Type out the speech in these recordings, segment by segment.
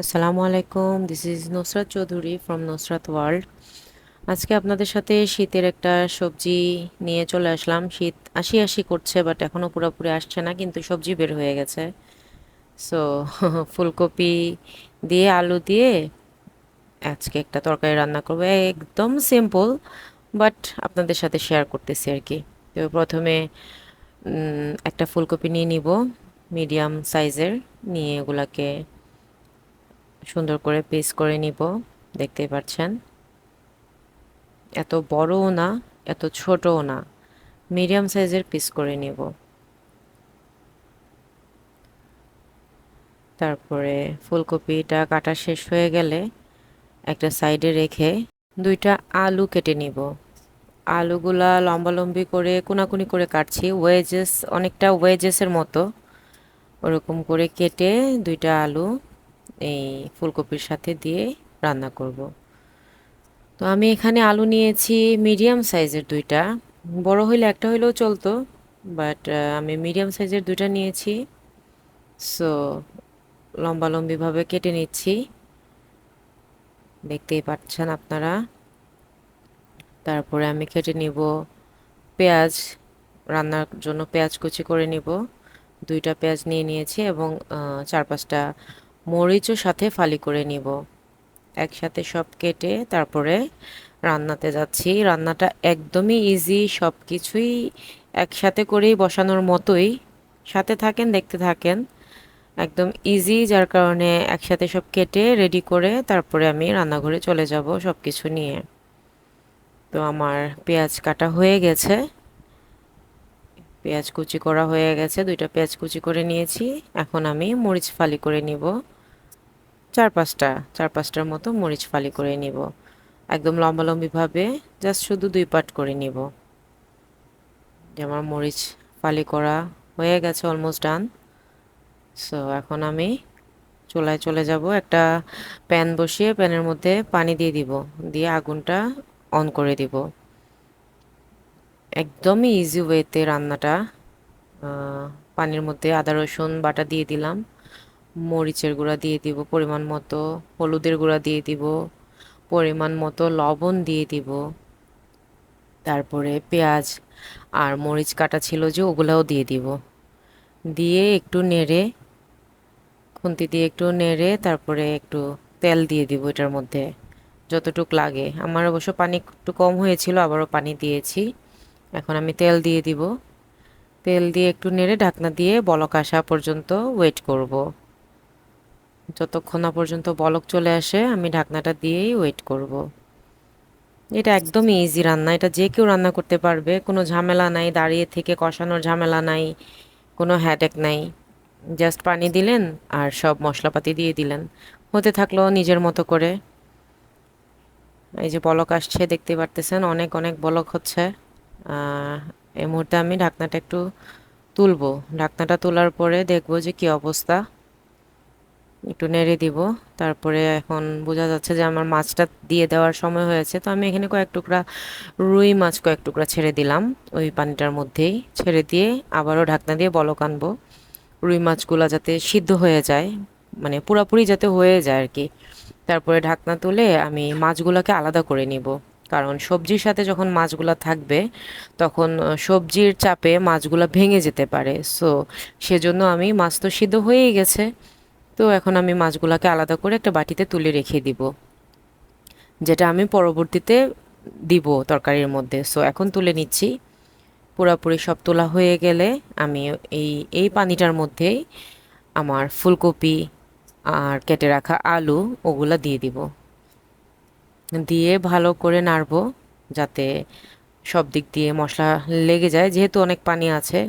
আসসালামু আলাইকুম this is Nusrat Chowdhury from Nusrat world আজকে আপনাদের সাথে শীতের একটা সবজি নিয়ে চলে আসলাম। শীত আসি আসি করছে বাট এখনও পুরোপুরি আসছে না, কিন্তু সবজি বের হয়ে গেছে। সো ফুলকপি দিয়ে আলু দিয়ে আজকে একটা তরকারি রান্না করব। একদম সিম্পল বাট আপনাদের সাথে শেয়ার করতেছি আর কি। তো প্রথমে একটা ফুলকপি নিয়ে নিব মিডিয়াম সাইজের নিয়ে এগুলাকে সুন্দর করে পিস করে নিব, দেখতেই পাচ্ছেন। এত বড়ও না, এত ছোটও না মিডিয়াম সাইজের পিস করে নিব। তারপরে ফুলকপিটা কাটা শেষ হয়ে গেলে একটা সাইডে রেখে দুইটা আলু কেটে নিব। আলুগুলা লম্বালম্বি করে, কোনাকুনি করে কাটছি ওয়েজেস অনেকটা ওয়েজেসের মতো। ওরকম করে কেটে দুইটা আলু এই ফুলকপির সাথে দিয়ে রান্না করব। তো আমি এখানে আলু নিয়েছি মিডিয়াম সাইজের দুইটা। বড় হইলে একটা হইলেও চলতো, বাট আমি মিডিয়াম সাইজের দুইটা নিয়েছি। সো লম্বা লম্বিভাবে কেটে নিচ্ছি। দেখতেই পাচ্ছেন আপনারা। তারপরে আমি কেটে নিব পেঁয়াজ। রান্নার জন্য পেঁয়াজ কুচি করে নিব। দুইটা পেঁয়াজ নিয়ে নিয়েছি এবং চার পাঁচটা মরিচও সাথে ফালি করে নিব। একসাথে সব কেটে তারপরে রান্নাতে যাচ্ছি। রান্নাটা একদমই ইজি সব কিছুই একসাথে করেই বসানোর মতোই। সাথে থাকেন, দেখতে থাকেন। একদম ইজি যার কারণে একসাথে সব কেটে রেডি করে তারপরে আমি রান্নাঘরে চলে যাব সব কিছু নিয়ে। তো আমার পেঁয়াজ কাটা হয়ে গেছে। পেঁয়াজ কুচি করা হয়ে গেছে। দুইটা পেঁয়াজ কুচি করে নিয়েছি। এখন আমি মরিচ ফালি করে নিব। চার পাঁচটা চার পাঁচটার মতো মরিচ ফালি করে নিব। একদম লম্বালম্বিভাবে জাস্ট শুধু দুই পাট করে নিব। যে আমার মরিচ ফালি করা হয়ে গেছে অলমোস্ট ডান সো এখন আমি চুলায় চলে যাব, একটা প্যান বসিয়ে প্যানের মধ্যে পানি দিয়ে দিব, দিয়ে আগুনটা অন করে দিব। একদমই ইজি ওয়েতে রান্নাটা পানির মধ্যে আদা রসুন বাটা দিয়ে দিলাম। মরিচের গুঁড়া দিয়ে দিব, পরিমাণ মতো হলুদের গুঁড়া দিয়ে দিব, পরিমাণ মতো লবণ দিয়ে দিব। তারপরে পেঁয়াজ আর মরিচ কাটা ছিল যে ওগুলাও দিয়ে দিব। দিয়ে একটু নেড়ে, খুন্তি দিয়ে একটু নেড়ে তারপরে একটু তেল দিয়ে দিব এটার মধ্যে, যতটুক লাগে। আমার অবশ্য পানি একটু কম হয়েছিল, আবারও পানি দিয়েছি। এখন আমি তেল দিয়ে দিব। তেল দিয়ে একটু নেড়ে ঢাকনা দিয়ে বলক আসা পর্যন্ত ওয়েট করব। যতক্ষণ না পর্যন্ত বলক চলে আসে, আমি ঢাকনাটা দিয়েই ওয়েট করব। এটা একদমই ইজি রান্না, এটা যে কেউ রান্না করতে পারবে। কোনো ঝামেলা নাই, দাঁড়িয়ে থেকে কষানোর ঝামেলা নাই, কোনো হ্যাডেক নাই। জাস্ট পানি দিলেন আর সব মশলাপাতি দিয়ে দিলেন। হতে থাকল নিজের মতো করে। এই যে বলক আসছে, দেখতে পারতেছেন, অনেক অনেক বলক হচ্ছে। এই মুহূর্তে আমি ঢাকনাটা একটু তুলবো। ঢাকনাটা তোলার পরে দেখব যে কি অবস্থা। একটু নেড়ে দিব। তারপরে এখন বোঝা যাচ্ছে যে আমার মাছটা দিয়ে দেওয়ার সময় হয়েছে। তো আমি এখানে কয়েক টুকরা রুই মাছ কয়েক টুকরা ছেড়ে দিলাম ওই পানিটার মধ্যেই। ছেড়ে দিয়ে আবারও ঢাকনা দিয়ে বলক আনব। রুই মাছগুলো যাতে সিদ্ধ হয়ে যায় মানে পুরোপুরি যাতে হয়ে যায় আর কি। তারপরে ঢাকনা তুলে আমি মাছগুলোকে আলাদা করে নিব। কারণ সবজির সাথে যখন মাছগুলো থাকবে, তখন সবজির চাপে মাছগুলো ভেঙে যেতে পারে। সো সেজন্য আমি মাছ তো সিদ্ধ হয়েই গেছে। তো এখন আমি মাছগুলোকে আলাদা করে একটা বাটিতে তুলে রেখে দিব, যেটা আমি পরবর্তীতে দিব তরকারির মধ্যে। সো এখন তুলে নিচ্ছি। পুরাপুরি সব তোলা হয়ে গেলে আমি এই এই পানিটার মধ্যেই আমার ফুলকপি আর কেটে রাখা আলু ওগুলা দিয়ে দিব। দিয়ে ভালো করে নাড়বো, যাতে সব দিক দিয়ে মশলা লেগে যায়। যেহেতু অনেক পানি আছে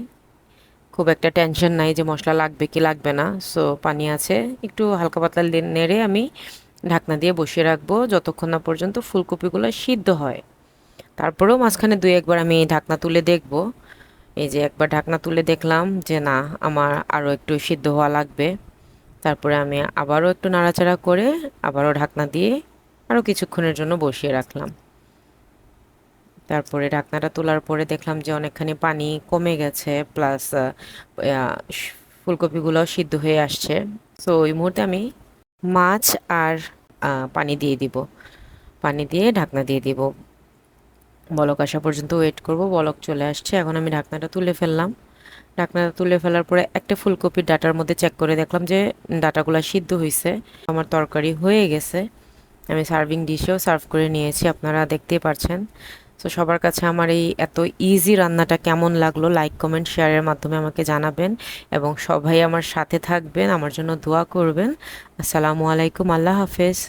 খুব একটা টেনশন নাই যে মশলা লাগবে কি লাগবে না। সো পানি আছে, একটু হালকা পাতলা নেড়ে আমি ঢাকনা দিয়ে বসিয়ে রাখব যতক্ষণ না পর্যন্ত ফুলকপিগুলো সিদ্ধ হয়। তারপরেও মাঝখানে দুই একবার আমি ঢাকনা তুলে দেখব। এই যে একবার ঢাকনা তুলে দেখলাম যে না, আমার আরও একটু সিদ্ধ হওয়া লাগবে। তারপরে আমি আবারও একটু নাড়াচাড়া করে আবারও ঢাকনা দিয়ে আরও কিছুক্ষণের জন্য বসিয়ে রাখলাম। তারপরে ঢাকনাটা তোলার পরে দেখলাম যে অনেকখানি পানি কমে গেছে প্লাস ফুলকপিগুলোও সিদ্ধ হয়ে আসছে। সো ওই মুহূর্তে আমি মাছ আর পানি দিয়ে দিব। পানি দিয়ে ঢাকনা দিয়ে দিব। বলক আসা পর্যন্ত ওয়েট করব, বলক চলে আসছে। এখন আমি ঢাকনাটা তুলে ফেললাম। ঢাকনাটা তুলে ফেলার পরে একটা ফুলকপির ডাটার মধ্যে চেক করে দেখলাম যে ডাটাগুলো সিদ্ধ হয়েছে আমার তরকারি হয়ে গেছে। আমি সার্ভিং ডিশেও সার্ভ করে নিয়েছি, আপনারা দেখতেই পারছেন। তো সবার কাছে আমার এই এত ইজি রান্নাটা কেমন লাগল লাইক কমেন্ট শেয়ারের মাধ্যমে আমাকে জানাবেন এবং সবাই আমার সাথে থাকবেন, আমার জন্য দোয়া করবেন। আসসালামু আলাইকুম, আল্লাহ হাফেজ।